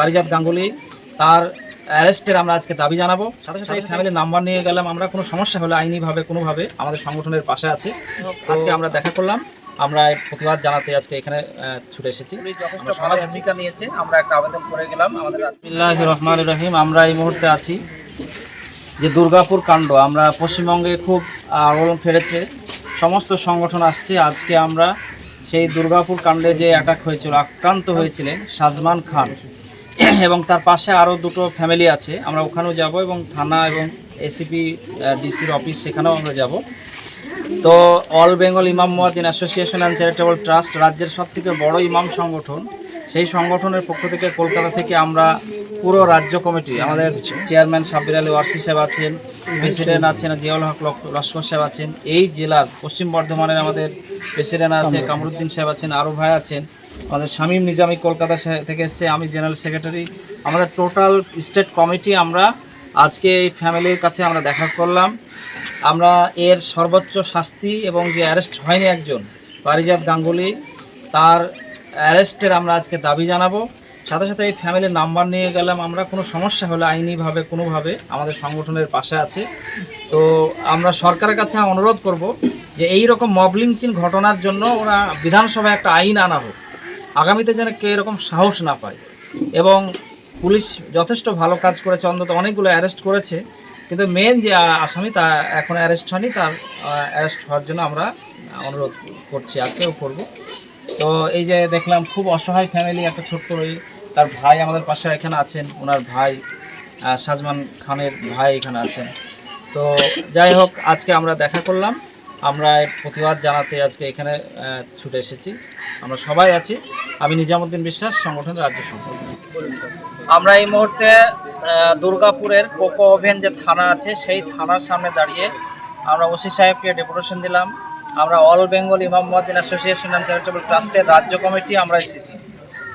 পারিজাত গাঙ্গুলি তার অ্যারেস্টের আমরা আজকে দাবি জানাব। সাথে সাথে এই ফ্যামিলির নাম্বার নিয়ে গেলাম আমরা কোনো সমস্যা হলে আইনিভাবে কোনোভাবে আমাদের সংগঠনের পাশে আছে। আজকে আমরা দেখা করলাম আমরা প্রতিবাদ জানাতে আজকে এখানে ছুটে এসেছি। ভূমিকা নিয়েছে আমরা একটা আবেদন করে গেলাম আমাদের বিল্লাহ রহমান রহিম আমরা এই মুহূর্তে আছি যে দুর্গাপুর কাণ্ড। আমরা পশ্চিমবঙ্গে খুব আলোড়ন ফেরেছে সমস্ত সংগঠন আসছে। আজকে আমরা সেই দুর্গাপুর কাণ্ডে যে অ্যাটাক হয়েছিল আক্রান্ত হয়েছিলেন সাজমান খান। এবং তার পাশে আরও দুটো ফ্যামিলি আছে। আমরা ওখানেও যাব এবং থানা এবং এসিপি ডিসির অফিস সেখানেও আমরা যাব। তো all Bengal imam muazzin association and charitable trust রাজ্যের সবথেকে বড় ইমাম সংগঠন। সেই সংগঠনের পক্ষ থেকে কলকাতা থেকে আমরা পুরো রাজ্য কমিটি আমাদের চেয়ারম্যান সাব্বির আলী ওয়ার্সি সাহেব আছেন প্রেসিডেন্ট আছেন জিয়াউল হক লস্কর সাহেব আছেন এই জেলার পশ্চিম বর্ধমানের আমাদের প্রেসিডেন্ট আছে কামরুদ্দিন সাহেব আছেন আরও ভাই আছেন। আমাদের শামীম নিজামী কলকাতা থেকে এসছে, আমি জেনারেল সেক্রেটারি। আমাদের টোটাল স্টেট কমিটি আমরা আজকে এই ফ্যামিলির কাছে আমরা দেখা করলাম। আমরা এর সর্বোচ্চ শাস্তি এবং যে অ্যারেস্ট হয়নি একজন, পারিজাত গাঙ্গুলি, তার অ্যারেস্টের আমরা আজকে দাবি জানাব। সাথে সাথে এই ফ্যামিলির নাম্বার নিয়ে গেলাম আমরা, কোনো সমস্যা হলে আইনিভাবে, কোনোভাবে আমাদের সংগঠনের পাশে আছে। তো আমরা সরকারের কাছে অনুরোধ করব যে, এই রকম মবলিংচিন ঘটনার জন্য ওরা বিধানসভায় একটা আইন আনা হোক আগামীতে যেন কেউ এরকম সাহস না পায়। এবং পুলিশ যথেষ্ট ভালো কাজ করেছে, অন্তত অনেকগুলো অ্যারেস্ট করেছে। কিন্তু মেন যে আসামি, তা এখন অ্যারেস্ট হয়নি, তার অ্যারেস্ট হওয়ার জন্য আমরা অনুরোধ করছি আজকেও করব। তো এই যে দেখলাম, খুব অসহায় ফ্যামিলি একটা ছোট্ট ওই, তার ভাই আমাদের পাশে এখানে আছেন, ওনার ভাই সাজমান খানের ভাই এখানে আছেন। তো যাই হোক, আজকে আমরা দেখা করলাম। আমরা প্রতিবাদ জানাতে আজকে এখানে ছুটে এসেছি। আমরা সবাই আছি। আমি নিজামুদ্দিন বিশ্বাস সংগঠনের রাজ্য সম্পাদক। আমরা এই মুহূর্তে দুর্গাপুরের কোকো ওভেন যে থানা আছে, সেই থানার সামনে দাঁড়িয়ে আমরা ওসি সাহেবকে ডেপুটেশন দিলাম। আমরা all Bengal imam muazzin association and charitable ট্রাস্টের রাজ্য কমিটি আমরা এসেছি।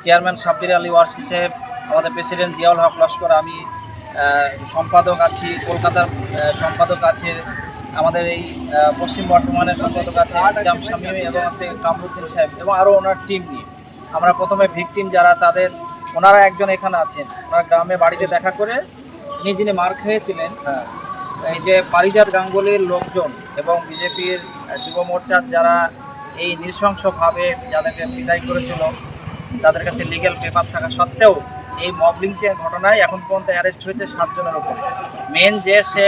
চেয়ারম্যান সাব্বির আলী ওয়ার্সি সাহেব, আমাদের প্রেসিডেন্ট জিয়াউল হক লস্কর, আমি সম্পাদক আছি, কলকাতার সম্পাদক আছে আমাদের এই পশ্চিম বর্ধমানের সম্পাদক আছে জাম শামীম এবং হচ্ছে কামরুদ্দিন সাহেব এবং আরও ওনার টিম নিয়ে। আমরা প্রথমে ভিকটিম যারা, তাদের, ওনারা একজন এখানে আছেন। ওনার গ্রামে বাড়িতে দেখা করে উনি যিনি মার খেয়েছিলেন এই যে পারিজাত গাঙ্গুলির লোকজন এবং বিজেপির যুব মোর্চার যারা এই নৃশংসভাবে যাদেরকে বিদায় করেছিল, তাদের কাছে লিগ্যাল পেপার থাকা সত্ত্বেও এই মবলিং যে ঘটনায় এখন পর্যন্ত অ্যারেস্ট হয়েছে সাতজনের উপরে। মেন যে সে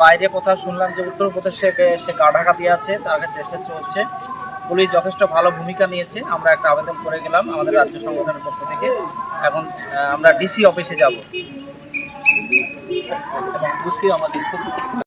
বাইরে কোথাও শুনলাম যে উত্তরপ্রদেশে প্রদেশে সে গা ঢাকা দিয়ে আছে তার চেষ্টা চলছে পুলিশ যথেষ্ট ভালো ভূমিকা নিয়েছে আমরা একটা আবেদন করে গেলাম আমাদের রাজ্য সংগঠনের পক্ষ থেকে এখন আমরা ডিসি অফিসে যাব ডিসি আমাদের